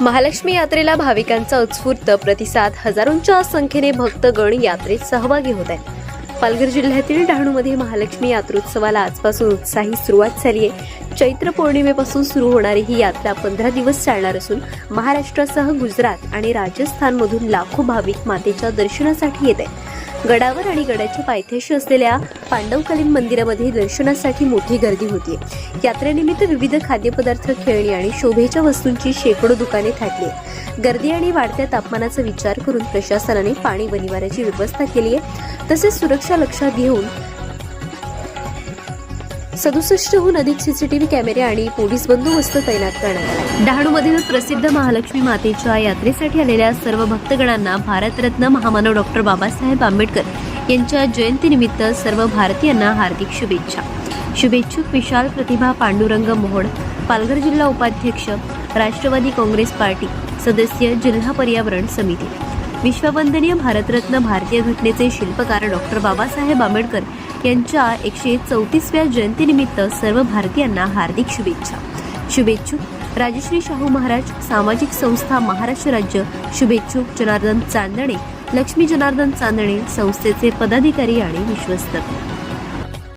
महालक्ष्मी यात्रेला भाविकांचा उत्स्फूर्त प्रतिसाद. हजारोंच्या संख्येने भक्तगण यात्रेत सहभागी होत आहेत. पालघर जिल्ह्यातील डहाणूमध्ये महालक्ष्मी यात्रोत्सवाला आजपासून उत्साही सुरुवात झाली आहे. चैत्र पौर्णिमेपासून सुरू होणारी ही यात्रा पंधरा दिवस चालणार असून महाराष्ट्रासह गुजरात आणि राजस्थानमधून लाखो भाविक मातेच्या दर्शनासाठी येत आहेत. गडावर आणि गडाच्या पायथ्याशी असलेल्या पांडवकालीन मंदिरामध्ये दर्शनासाठी मोठी गर्दी होती. यात्रेनिमित्त विविध खाद्यपदार्थ खेळणी आणि शोभेच्या वस्तूंची शेकडो दुकाने थाटली. गर्दी आणि वाढत्या तापमानाचा विचार करून प्रशासनाने पाणी बनिवाऱ्याची व्यवस्था केली आहे. तसेच सुरक्षा लक्षात घेऊन सदुसष्टहून अधिक सीसीटीव्ही कॅमेरे आणि पोलीस बंदोबस्त तैनात करण्यात आला डहाणूमधील प्रसिद्ध महालक्ष्मी मातेच्या यात्रेसाठी आलेल्या सर्व भक्तगणांना भारतरत्न महामानव डॉक्टर बाबासाहेब आंबेडकर यांच्या जयंतीनिमित्त सर्व भारतीयांना हार्दिक शुभेच्छा. शुभेच्छुक विशाल प्रतिभा पांडुरंग मोहोड पालघर जिल्हा उपाध्यक्ष राष्ट्रवादी काँग्रेस पार्टी सदस्य जिल्हा पर्यावरण समिती. विश्ववंदनीय भारतरत्न भारतीय घटनेचे शिल्पकार डॉक्टर बाबासाहेब आंबेडकर यांच्या एकशे चौतीसव्या जयंतीनिमित्त सर्व भारतीयांना हार्दिक शुभेच्छा. शुभेच्छुक राजश्री शाहू महाराज सामाजिक संस्था महाराष्ट्र राज्य शुभेच्छुक जनार्दन चांदणे लक्ष्मी जनार्दन चांदणे संस्थेचे पदाधिकारी आणि विश्वस्त.